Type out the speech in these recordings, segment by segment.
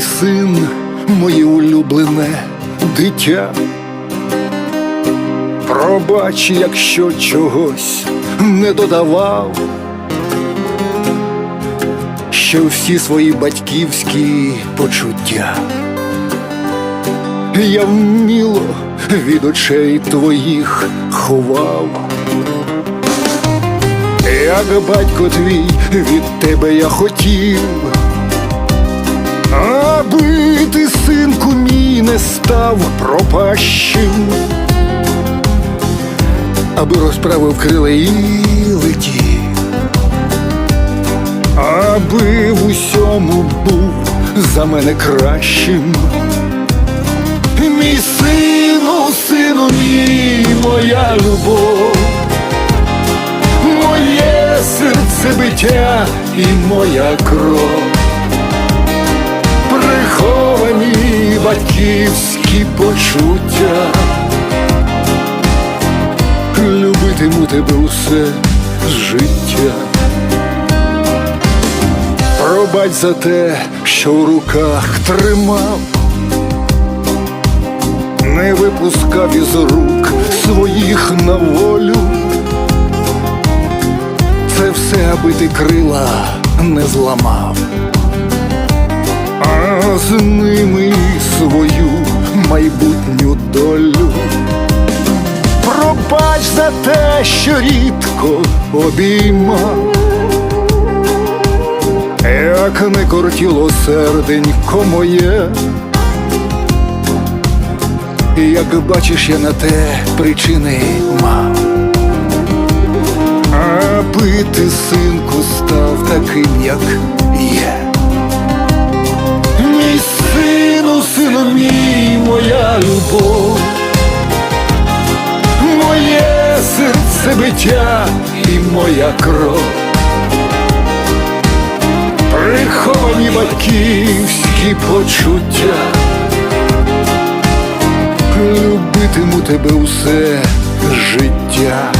мій син, моє улюблене дитя. Пробач, якщо чогось не додавав, що всі свої батьківські почуття. Я вміло від очей твоїх ховав. Як батько твій від тебе я хотів, не став пропащим, аби розправив крила і летів, аби в усьому був за мене кращим. Мій сину, сину мій, моя любов. Моє серце биття і моя кров, приховані батьківські почуття, любитиму тебе усе з життя. Пробач за те, що в руках тримав, не випускав із рук своїх на волю. Це все, аби ти крила не зламав, а з ними свою майбутню долю. Пробач за те, що рідко обіймав, як не кортіло серденько моє. Як бачиш, я на те причини мав. Аби ти, синку, став таким, як є. Биття і моя кров. Приховані батьківські почуття. Любитиму тебе усе життя.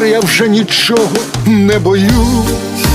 Тепер я вже нічого не боюсь,